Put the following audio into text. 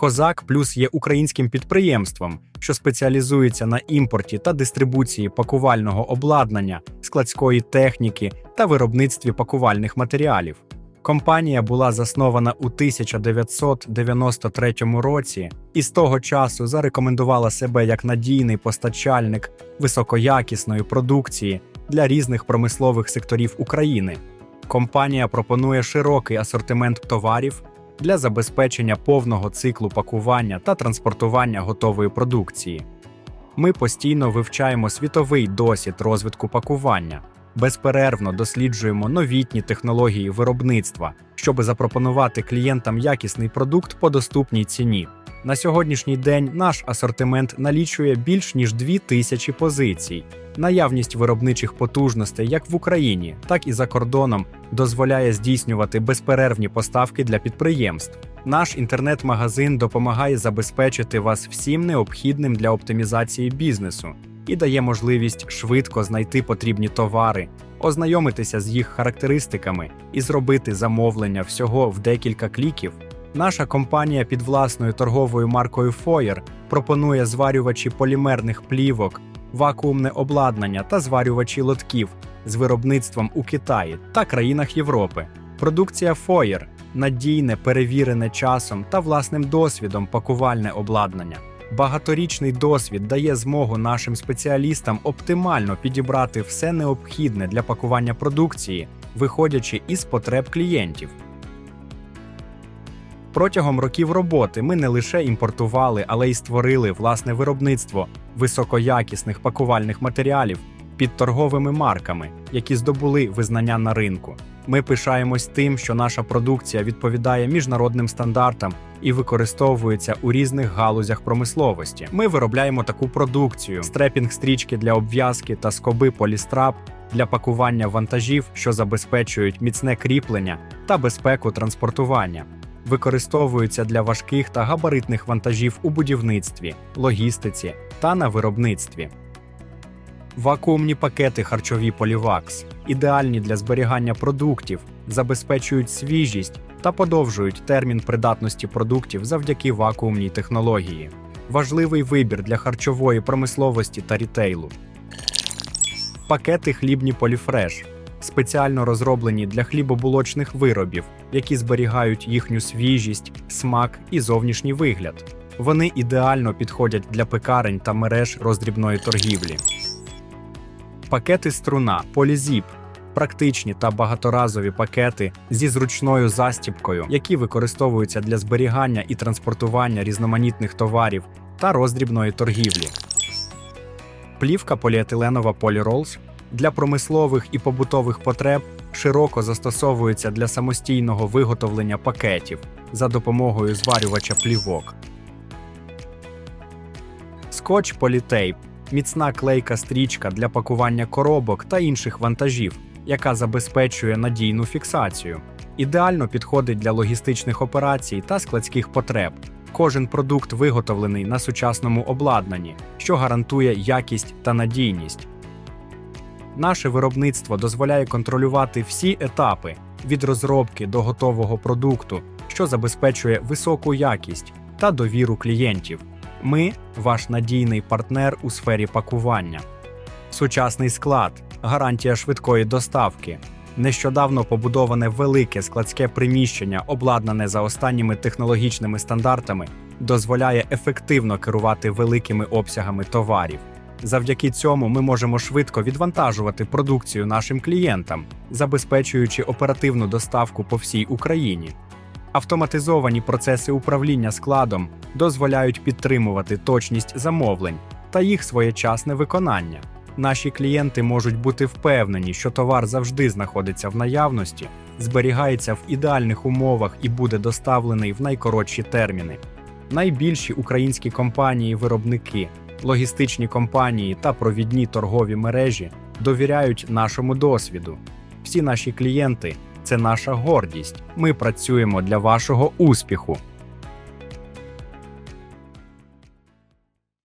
Козак Плюс є українським підприємством, що спеціалізується на імпорті та дистрибуції пакувального обладнання, складської техніки та виробництві пакувальних матеріалів. Компанія була заснована у 1993 році і з того часу зарекомендувала себе як надійний постачальник високоякісної продукції для різних промислових секторів України. Компанія пропонує широкий асортимент товарів для забезпечення повного циклу пакування та транспортування готової продукції. Ми постійно вивчаємо світовий досвід розвитку пакування, безперервно досліджуємо новітні технології виробництва, щоб запропонувати клієнтам якісний продукт по доступній ціні. На сьогоднішній день наш асортимент налічує більш ніж 2000 позицій. Наявність виробничих потужностей як в Україні, так і за кордоном дозволяє здійснювати безперервні поставки для підприємств. Наш інтернет-магазин допомагає забезпечити вас всім необхідним для оптимізації бізнесу і дає можливість швидко знайти потрібні товари, ознайомитися з їх характеристиками і зробити замовлення всього в декілька кліків. Наша компанія під власною торговою маркою Foyer пропонує зварювачі полімерних плівок, вакуумне обладнання та зварювачі лотків з виробництвом у Китаї та країнах Європи. Продукція Foyer – надійне, перевірене часом та власним досвідом пакувальне обладнання. Багаторічний досвід дає змогу нашим спеціалістам оптимально підібрати все необхідне для пакування продукції, виходячи із потреб клієнтів. Протягом років роботи ми не лише імпортували, але й створили власне виробництво високоякісних пакувальних матеріалів під торговими марками, які здобули визнання на ринку. Ми пишаємось тим, що наша продукція відповідає міжнародним стандартам і використовується у різних галузях промисловості. Ми виробляємо таку продукцію: стрепінг стрічки для обв'язки та скоби полістрап для пакування вантажів, що забезпечують міцне кріплення та безпеку транспортування. Використовуються для важких та габаритних вантажів у будівництві, логістиці та на виробництві. Вакуумні пакети харчові Полівакс ідеальні для зберігання продуктів, забезпечують свіжість та подовжують термін придатності продуктів завдяки вакуумній технології. Важливий вибір для харчової промисловості та рітейлу. Пакети хлібні Поліфреш спеціально розроблені для хлібобулочних виробів, які зберігають їхню свіжість, смак і зовнішній вигляд. Вони ідеально підходять для пекарень та мереж роздрібної торгівлі. Пакети струна Полізіп практичні та багаторазові пакети зі зручною застібкою, які використовуються для зберігання і транспортування різноманітних товарів та роздрібної торгівлі. Плівка поліетиленова Polyrolls для промислових і побутових потреб широко застосовується для самостійного виготовлення пакетів за допомогою зварювача плівок. Скотч Політейп міцна клейка стрічка для пакування коробок та інших вантажів, яка забезпечує надійну фіксацію. Ідеально підходить для логістичних операцій та складських потреб. Кожен продукт виготовлений на сучасному обладнанні, що гарантує якість та надійність. Наше виробництво дозволяє контролювати всі етапи від розробки до готового продукту, що забезпечує високу якість та довіру клієнтів. Ми ваш надійний партнер у сфері пакування. Сучасний склад, гарантія швидкої доставки. Нещодавно побудоване велике складське приміщення, обладнане за останніми технологічними стандартами, дозволяє ефективно керувати великими обсягами товарів. Завдяки цьому ми можемо швидко відвантажувати продукцію нашим клієнтам, забезпечуючи оперативну доставку по всій Україні. Автоматизовані процеси управління складом дозволяють підтримувати точність замовлень та їх своєчасне виконання. Наші клієнти можуть бути впевнені, що товар завжди знаходиться в наявності, зберігається в ідеальних умовах і буде доставлений в найкоротші терміни. Найбільші українські компанії-виробники, логістичні компанії та провідні торгові мережі довіряють нашому досвіду. Всі наші клієнти це наша гордість. Ми працюємо для вашого успіху.